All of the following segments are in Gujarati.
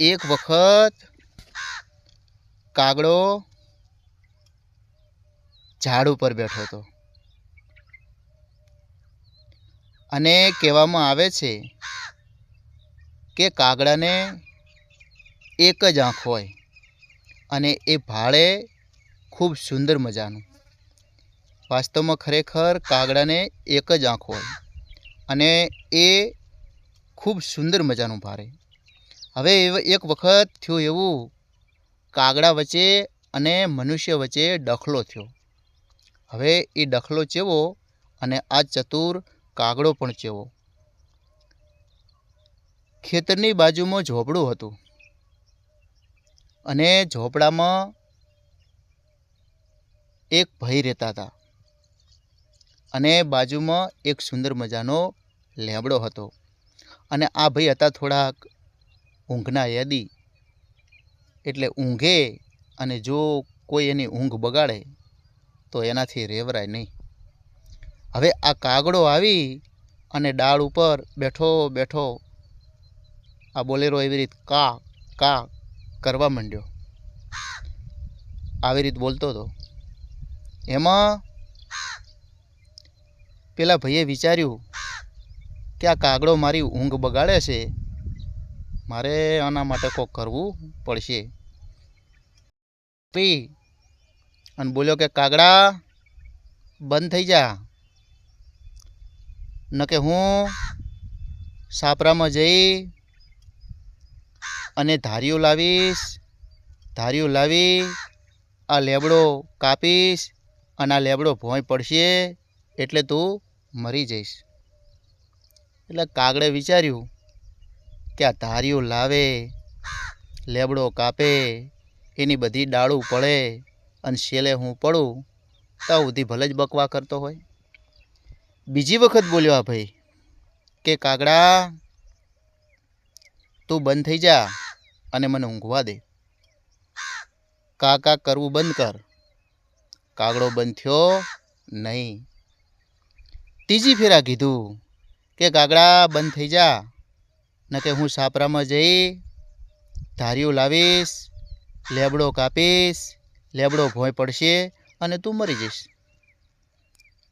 એક વખત કાગડો ઝાડ ઉપર બેઠો હતો. અને કહેવામાં આવે છે કે કાગડાને એક જ આંખ હોય અને એ ભાળે ખૂબ સુંદર મજાનું. વાસ્તવમાં ખરેખર કાગડાને એક જ આંખ હોય અને એ ખૂબ સુંદર મજાનું ભારે હવે એક વખત થયું એવું, કાગડા વચ્ચે અને મનુષ્ય વચ્ચે ડખલો થયો. હવે એ ડખલો ચેવો અને આ ચતુર કાગડો પણ ચેવો. ખેતરની બાજુમાં ઝોપડું હતું અને ઝોપડામાં એક ભાઈ રહેતા હતા અને બાજુમાં એક સુંદર મજાનો લેબડો હતો. અને આ ભાઈ હતા થોડાક ઊંઘના યાદી. એટલે ઊંઘે અને જો કોઈ એની ઊંઘ બગાડે, તો એનાથી રેવરાય નહીં. હવે આ કાગડો આવી અને ડાળ ઉપર બેઠો બેઠો આ બોલેરો એવી રીત કા કા કરવા માંડ્યો. આવી રીત બોલતો હતો. એમાં પેલા ભાઈએ વિચાર્યું કે આ કાગડો મારી ઊંઘ બગાડે છે મારે આના માટે કોક કરવું પડશે. પી. અને બોલ્યો કે, કાગડા બંધ થઈ જા. ન કે હું સાપરામાં જઈ અને ધારીઓ લાવીશ, ધારીઓ લાવી, આ લેબડો કાપીશ અને આ લેબડો ભોંય પડશે એટલે તું મરી જઈશ. એટલે કાગડે વિચાર્યું કે ધાર્યું લાવે, લેબડો કાપે, એની બધી ડાળું પડે અને છેલ્લે હું પડું તો સુધી ભલે જ બકવા કરતો હોય. બીજી વખત બોલ્યો આ ભાઈ કે, કાગડા, તું બંધ થઈ જા અને મને ઊંઘવા દે. કા કા કરવું બંધ કર. કાગડો બંધ થયો નહીં. ત્રીજી ફેરા કીધું કે, કાગડા, બંધ થઈ જા ન કે હું સાપરામાં જઈ ધાર્યું લાવીશ, લેબડો કાપીશ, લેબડો ભોંય પડશે અને તું મરી જઈશ.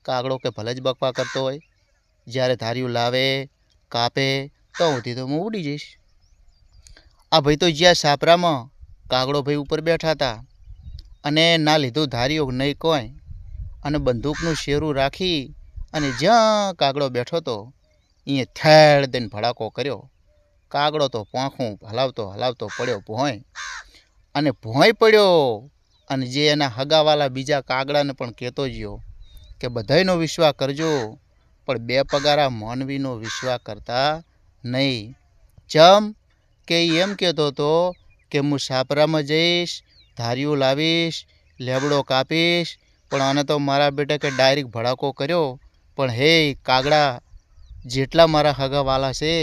કાગડો કે ભલે જ બકવા કરતો હોય, જ્યારે ધાર્યું લાવે, કાપે, તો સુધી તો હું ઉડી જઈશ. આ ભાઈ તો જ્યાં સાપરામાં કાગડો ભાઈ ઉપર બેઠા હતા અને ના લીધું ધાર્યું નહીં કોઈ અને બંદૂકનું શેરું રાખી અને જ્યાં કાગડો બેઠો હતો એ થેડ દઈને ભડાકો કર્યો. કાગડો તો પાંખું, હલાવતો હલાવતો પડ્યો ભોંય. અને ભોંય પડ્યો અને જે એના હગાવાલા બીજા કાગડાને પણ કહેતો ગયો કે બધાયનો વિશ્વાસ કરજો, પણ બે પગારા માનવીનો વિશ્વાસ કરતા નહીં. ચમ કે એમ કહેતો હતો કે હું સાપરામાં જઈશ ધાર્યું લાવીશ, લેબડો કાપીશ, પણ આને તો મારા બેટા કે ડાયરેક્ટ ભડાકો કર્યો. પણ હે કાગડા, જેટલા મારા હગાવાલા છે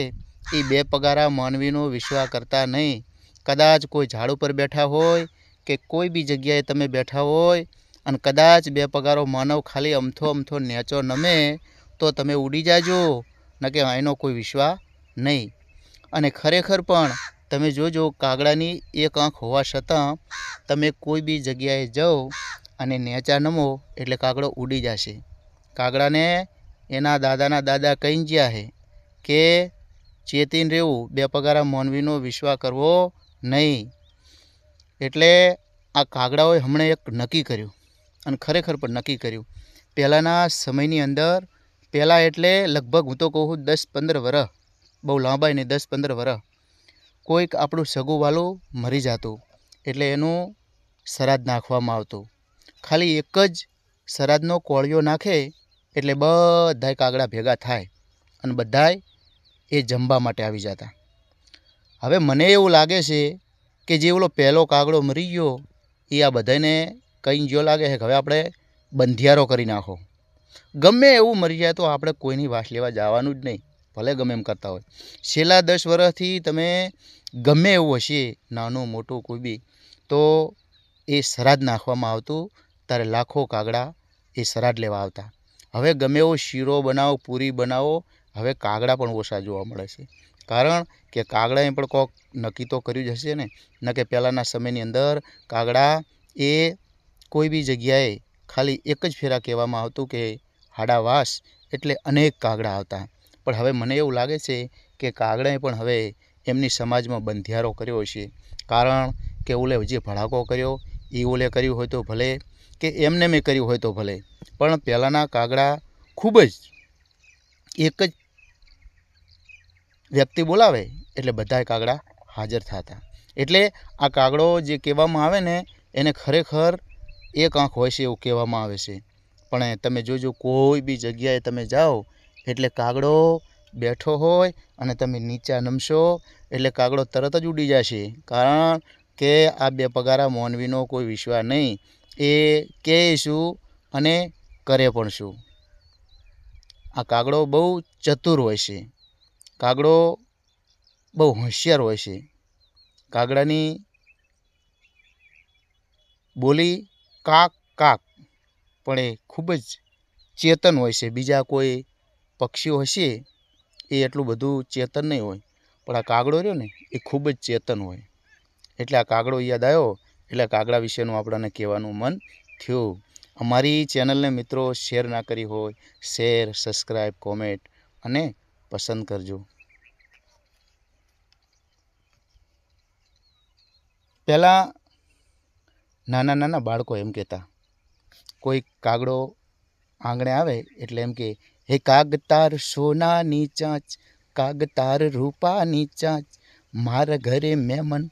એ બે પગારા માનવીનો વિશ્વાસ કરતા નહીં. કદાચ કોઈ ઝાડ ઉપર બેઠા હોય કે કોઈ બી જગ્યાએ તમે બેઠા હોય અને કદાચ બે પગારો માનવ ખાલી અમથો અમથો નેચો નમે, તો તમે ઉડી જાજો ન કે એનો કોઈ વિશ્વાસ નહીં. અને ખરેખર પણ તમે જોજો, કાગડાની એક આંખ હોવા છતાં તમે કોઈ બી જગ્યાએ જાઓ અને નેચા નમો, એટલે કાગડો ઉડી જશે. કાગડાને એના દાદાના દાદા કહી ગયા છે કે ચેતીને રહેવું, બે પગારા મોનવીનો વિશ્વાસ કરવો નહીં. એટલે આ કાગડાઓએ હમણાં એક નક્કી કર્યું અને ખરેખર પણ નક્કી કર્યું. પહેલાંના સમયની અંદર, પહેલાં એટલે લગભગ હું તો કહું દસ પંદર વર્ષ બહુ લાંબાઈ નહીં, દસ પંદર વર્ષ કોઈક આપણું સગું વાલું મરી જતું, એટલે એનું શ્રાદ્ધ નાખવામાં આવતું. ખાલી એક જ શ્રાદ્ધનો કોળિયો નાખે, એટલે બધાય કાગડા ભેગા થાય અને બધાય એ જમવા માટે આવી જતા. હવે મને એવું લાગે છે કે જે ઓલો પહેલો કાગડો મરી ગયો, એ આ બધાને કંઈ જો લાગે છે હવે આપણે બંધિયારો કરી નાખો. ગમે એવું મરી જાય તો આપણે કોઈની વાસ લેવા જવાનું જ નહીં, ભલે ગમે એમ કરતા હોય. છેલ્લા દસ વર્ષથી તમે ગમે એવું હશે, નાનું મોટું કોઈ બી, તો એ શ્રાદ્ધ નાખવામાં આવતું ત્યારે લાખો કાગડા એ શ્રાદ્ધ લેવા આવતા. હવે ગમે એવો શીરો બનાવો, પૂરી બનાવો હવે કાગડા પણ ઓછા જોવા મળે છે. કારણ કે કાગડાએ પણ કોક નક્કી તો કર્યું જ હશે ને. ન કે પહેલાંના સમયની અંદર કાગડા એ કોઈ બી જગ્યાએ ખાલી એક જ ફેરા કહેવામાં આવતું કે હાડાવાસ એટલે અનેક કાગડા આવતા. પણ હવે મને એવું લાગે છે કે કાગડાએ પણ હવે એમની સમાજમાં બંધિયારો કર્યો છે કારણ કે ઓલે જે ભડાકો કર્યો એ ઓલે કર્યું હોય તો ભલે કે એમને મેં કર્યું હોય તો ભલે. પણ પહેલાંના કાગડા ખૂબ જ એક જ વ્યક્તિ બોલાવે એટલે બધાય કાગડા હાજર થતા. એટલે આ કાગડો જે કહેવામાં આવે ને, એને ખરેખર એક આંખ હોય છે એવું કહેવામાં આવે છે. પણ તમે જોજો કોઈ બી જગ્યાએ તમે જાઓ, એટલે કાગડો બેઠો હોય અને તમે નીચા નમશો, એટલે કાગડો તરત જ ઉડી જશે. કારણ કે આ બે પગારા મોનવીનો કોઈ વિશ્વાસ નહીં. એ કહે શું અને કરે પણ શું. આ કાગડો બહુ ચતુર હોય છે. કાગડો બહુ હોશિયાર હોય છે. કાગડાની બોલી કાક કાક પણ એ ખૂબ જ ચેતન હોય છે. બીજા કોઈ પક્ષીઓ હશે એ એટલું બધું ચેતન નહીં હોય. પણ આ કાગડો રહ્યો ને એ ખૂબ જ ચેતન હોય. એટલે આ કાગડો યાદ આવ્યો? એટલે કાગડા વિશેનું આપણને કહેવાનું મન થયું. અમારી ચેનલને મિત્રો શેર ના કરી હોય, શેર સબસ્ક્રાઈબ કોમેન્ટ અને પસંદ કરજો. પહેલાં નાના નાના બાળકો એમ કહેતા, કોઈ કાગડો આંગણે આવે એટલે એમ કે, હે કાગતાર સોનાની ચાંચ, કાગતાર રૂપાની ચાંચ, મારા ઘરે મહેમાન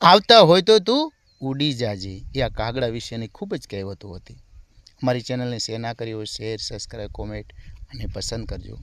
આવતા હોય તો તું ઉડી જાજે. એ આ કાગડા વિશેની ખૂબ જ કહેવતો હતી. અમારી ચેનલને શેર ના કરી હોય, શેર સબસ્ક્રાઈબ કોમેન્ટ અને પસંદ કરજો.